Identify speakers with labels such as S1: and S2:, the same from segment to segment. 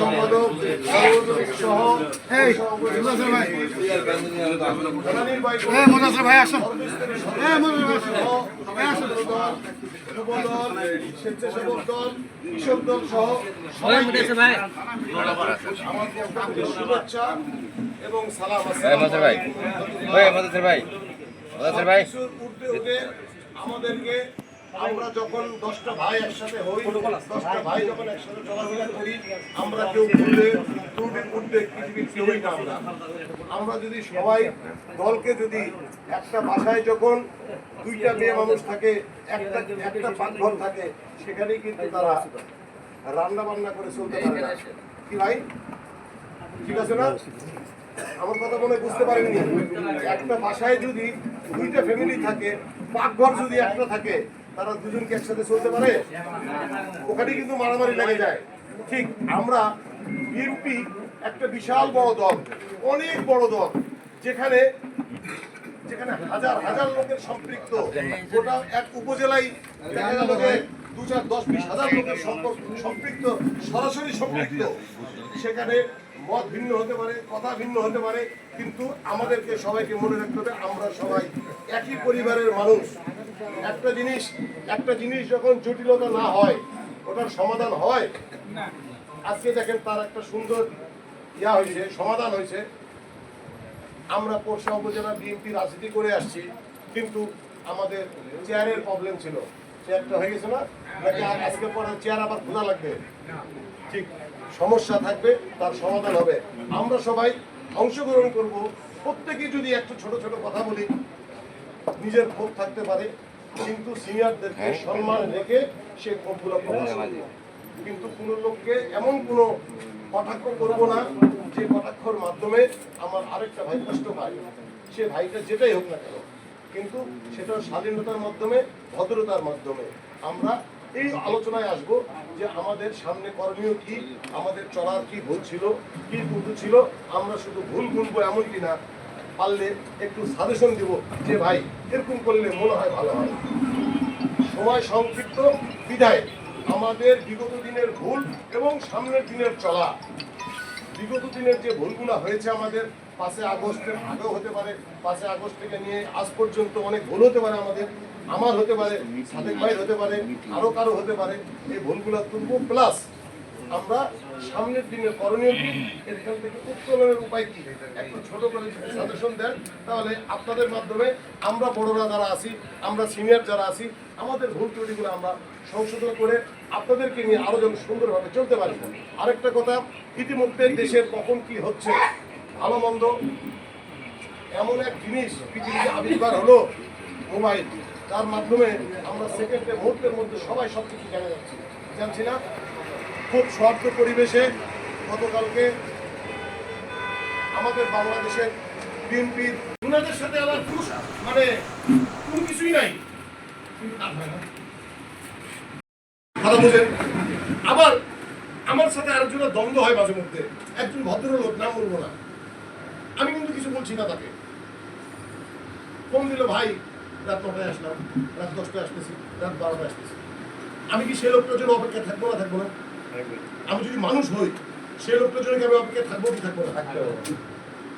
S1: সম্পাদক সহ
S2: এই ভাই
S1: ভাই।
S2: এই মুজাসের ভাই আসুন এই ভাই আসুন
S1: যুবদল স্বেচ্ছাসেবক দল কৃষক দল সহ সবাইকে আমার শুভেচ্ছা এবং সালাম
S3: ভাই। ভাই। ভাই।
S1: আমাদেরকে আমরা যখন দশটা ভাই একসাথে হই, দশটা ভাই যখন একসাথে চলাফেরা করি, আমরা কেউ ঘুরলে ঊর্ধ্বে পৃথিবীর কেউই না। আমরা আমরা যদি সবাই দলকে যদি একটা বাসায় যখন দুইটা মেয়ে মানুষ থাকে, একটা একটা পাকঘর থাকে, সেখানেই কিন্তু তারা রান্না বান্না করে চলতে পারে কি ভাই? ঠিক আছে না? আমার কথা মনে বুঝতে পারেননি। একটা বাসায় যদি দুইটা ফ্যামিলি থাকে, পাকঘর যদি একটা থাকে তারা দুজনকে একসাথে চলতে পারে? ওখানে কিন্তু মারামারি লেগে যায়। ঠিক আমরা বিএনপি একটা বিশাল বড় দল, অনেক বড় দল, যেখানে যেখানে হাজার হাজার লোকের সম্পৃক্ত। গোটা এক উপজেলায় দেখা গেল যে দু চার দশ বিশ হাজার লোকের সম্পৃক্ত, সরাসরি সম্পৃক্ত। সেখানে মত ভিন্ন হতে পারে, কথা ভিন্ন হতে পারে, কিন্তু আমাদেরকে সবাইকে মনে রাখতে হবে, আমরা সবাই একই পরিবারের মানুষ। একটা জিনিস একটা জিনিস যখন জটিলতা না হয় ওটার সমাধান হয়? আজকে দেখেন তার একটা সুন্দর ইয়া হয়েছে সমাধান হয়েছে। আমরা পোরশা উপজেলা বিএনপি রাজনীতি করে আসছি কিন্তু আমাদের চেয়ারের প্রবলেম ছিল। চেয়ারটা হয়ে গেছে না? নাকি আজকে পরে চেয়ার আবার খোঁজা লাগবে? ঠিক সমস্যা থাকবে তার সমাধান হবে। আমরা সবাই অংশগ্রহণ করব। প্রত্যেকে যদি একটু ছোট ছোট কথা বলি নিজের ক্ষোভ থাকতে পারে। কিন্তু সিনিয়রদেরকে সম্মান রেখে সে ক্ষোভগুলো প্রকাশ। কিন্তু কোনো লোককে এমন কোনো কটাক্ষ করব না যে কটাক্ষর মাধ্যমে আমার আরেকটা ভাই কষ্ট পায় সে ভাইটা যেটাই হোক না কেন কিন্তু সেটা স্বাধীনতার মাধ্যমে ভদ্রতার মাধ্যমে আমরা এই আলোচনায় আসব যে আমাদের সামনে করণীয় কি আমাদের চলার কি ভুল ছিল কি ত্রুটি ছিল আমরা শুধু ভুল ভুলবো এমনটি না পারলে একটু সাজেশন দিব যে ভাই, এরকম করলে মনে হয় ভালো হয়। সময় সংক্ষিপ্ত, বিদায়। আমাদের বিগত দিনের ভুল এবং সামনের দিনের চলা। বিগত দিনের যে ভুলগুলো হয়েছে আমাদের পাঁচে আগস্টের আগেও হতে পারে পাঁচে আগস্ট থেকে নিয়ে আজ পর্যন্ত অনেক ভুল হতে পারে আমাদের, আমার হতে পারে, সাদেক ভাইয়ের হতে পারে, আরও কারও হতে পারে, এই ভুলগুলো তুলবো। প্লাস আমরা সামনের দিনের করণীয় কি? এখান থেকে উত্তোলনের উপায় কি? একটু ছোট করে সাজেশন দেন, তাহলে আপনাদের মাধ্যমে আমরা বড়রা যারা আছি, আমরা সিনিয়র যারা আছি, আমাদের ভুল ত্রুটিগুলো আমরা সংশোধন করে আপনাদেরকে নিয়ে আরও যেন সুন্দরভাবে চলতে পারি। আরেকটা কথা, ইতিমধ্যে দেশের কখন কি হচ্ছে? ভালো মন্দ? এমন এক জিনিস পৃথিবীতে আবির্ভাব হলো, মোবাইল। তার মাধ্যমে আমরা সেকেন্ডে মুহূর্তের মধ্যে সবাই সব কিছু জানা যাচ্ছি। জানছি না? খুব শব্দ পরিবেশে গতকালকে আমাদের বাংলাদেশের বিএনপির ওনাদের সাথে কোনো মানে কোনো কিছুই নাই। আবার আমার সাথে আরেকজনের দ্বন্দ্ব হয় মাঝে মধ্যে। একজন ভদ্রলোক, নাম বলব না। আমি কিন্তু কিছু বলছি না তাকে। ফোন দিল, ভাই, রাত নটায় আসলাম। রাত দশটায় আসতেছি, রাত বারোটায় আসতেছি। আমি কি সে লোকটার জন্য অপেক্ষা থাকব না থাকব না? আমি যদি মানুষ হই সে লোকটার জন্য কি আমি অপেক্ষা থাকব কি থাকব না?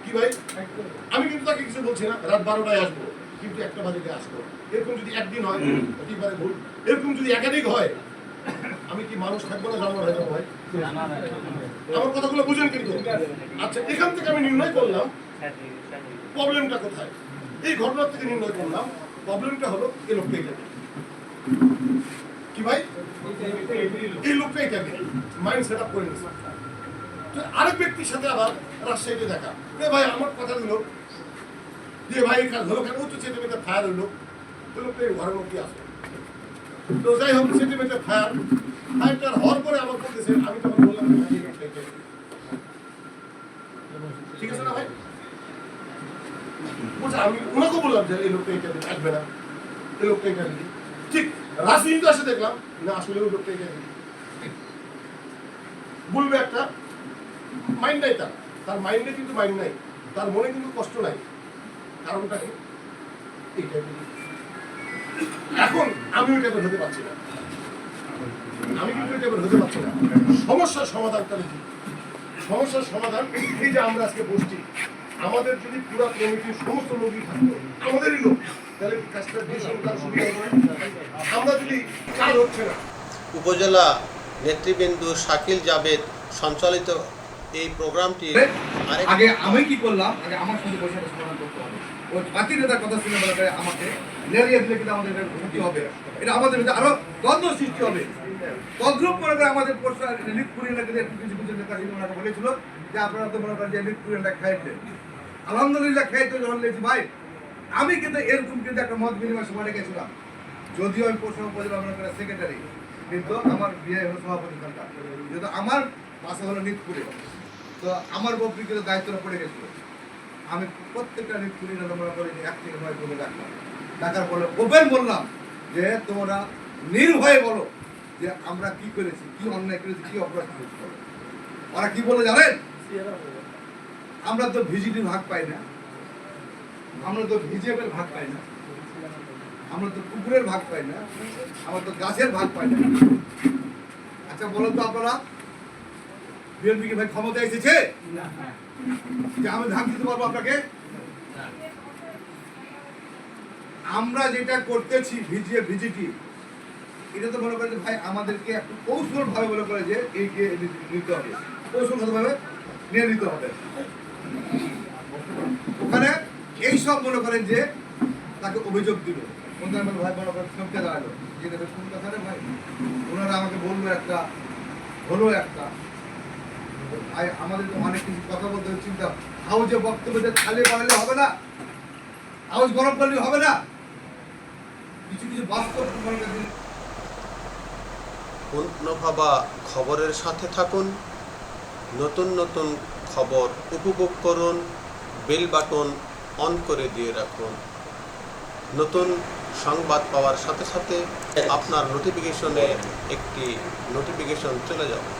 S1: কি ভাই? আমি কিন্তু তাকে কিছু বলছি না রাত বারোটায় আসব কিন্তু একটা বাজেতে আসব। এরকম যদি একদিন হয় হতেই পারে ভুল। এরকম যদি একাধিক হয় আমি কি মানুষ থাকব না জানোয়ার হয়ে যাব ভাই? আমার কথাগুলো বুঝেন কিন্তু। আচ্ছা এখান থেকে আমি নির্ণয় করলাম প্রবলেমটা কোথায়? এই ঘটনা থেকে নির্ণয় করলাম প্রবলেমটা হলো এই লোকটাই যাবে কি ভাই? এই লোকটাই যাবে মাইন্ড সেট আপ করে নিচ্ছে তো আরেক ব্যক্তির সাথে আবার রাজশাহীতে দেখা। এ ভাই, আমার কথা দিল যে ভাই কাজ হলো কেন? তো সেন্টিমিটার ফায়ার হলো। তো লোকটা এই ঘরের তো যাই হোক সেন্টিমিটার ফায়ার ফায়ারটার হওয়ার পরে আমার বলতেছে, আমি তখন বললাম ঠিক আছে না ভাই? আমি ওনাকে বললাম যে এই লোকটা এটা আসবে না এই লোকটা এটা রাজনীতি আসে দেখলাম না আসলে বলবে একটা মাইন্ড নাই তার। তার মাইন্ডে কিন্তু মাইন্ড নাই, তার মনে কিন্তু কষ্ট নাই। কারণটা। এখন আমি ওই হতে পারছি না। আমি কিন্তু ওই হতে পারছি না। সমস্যার সমাধানটা কি সমস্যার সমাধান এই যে আমরা আজকে বসছি। আমাদের যদি পুরো কমিটির সমস্ত লোকই থাকতো আমাদেরই লোক। তাহলে কাজটা বেশি তার সুবিধা আমরা যদি কাজ হচ্ছে না।
S4: উপজেলা নেতৃবৃন্দ শাকিল জাভেদ সঞ্চালিত এই প্রোগ্রামটি
S2: আগে আমি কি করলাম? আগে আমার সঙ্গে বসে সমাধান করতে হবে। ওই পার্টি নেতার কথা শুনে বলা যায় আমাকে নেড়িয়ে দিলে কিন্তু আমাদের ক্ষতি হবে। এটা আমাদের ভিতরে আরও দ্বন্দ্ব সৃষ্টি হবে। তদ্রুপ মনে করে আমাদের কিন্তু একটু কিছু কিছু নেতা বলেছিল যে আপনারা তো মনে করেন যে রিলিফ কুরিয়ানরা খাইছেন আলহামদুলিল্লাহ খাইতে যখন লেছি ভাই। আমি কিন্তু এরকম কিন্তু একটা মত বিনিময় সময় রেখেছিলাম। যদিও আমি পশ্চিম উপজেলা মনে সেক্রেটারি কিন্তু আমার বিয়ে হলো সভাপতি সরকার। যেহেতু আমার বাসা হলো নিতপুরে, তো আমার বকরিকে দায়িত্বটা পড়ে গেছিল। আমি প্রত্যেকটা নিতপুরি মনে করি এক থেকে নয় করে ডাকলাম ডাকার পরে ওপেন বললাম যে তোমরা নির্ভয়ে বলো যে আমরা কি করেছি, কি অন্যায় করেছি, কি অপরাধ করেছি ওরা কি বলে জানেন? আমরা তো ভিজিটি ভাগ পাই না। আমরা তো ভিজিএফের ভাগ পাই না। আমরা তো কুকুরের ভাগ পাই না। আমরা তো গাছের ভাগ পাই না। আচ্ছা বলুন তো আপনারা? বিএনপি কি ভাই ক্ষমতা এসেছে? যে আমি ধান দিতে পারব আপনাকে? আমরা যেটা করতেছি ভিজিএ ভিজিটি এটা তো মনে করে যে ভাই আমাদেরকে একটু কৌশল ভাবে মনে করে যে এই কে নিতে হবে। কৌশলগত ভাবে নিয়ে নিতে হবে। ওখানে এই সব মনে করেন যে তাকে অভিযোগ দিল। কোনটা ভাই মনে করেন দাঁড়াল। যে কোন কথা ভাই? ওনারা আমাকে একটা, হলো একটা। আমাদের তো অনেক কিছু কথা বলতে হবে চিন্তা হাউজে খালি বানালে হবে না হাউস গরম করলে হবে না, কিছু কিছু বাস্তব মনে করেন
S4: পুনঃভাবা খবরের সাথে থাকুন, নতুন নতুন খবর উপভোগ করুন বেল বাটন অন করে দিয়ে রাখুন। নতুন সংবাদ পাওয়ার সাথে সাথে আপনার নোটিফিকেশনে একটি নোটিফিকেশন চলে যাবে।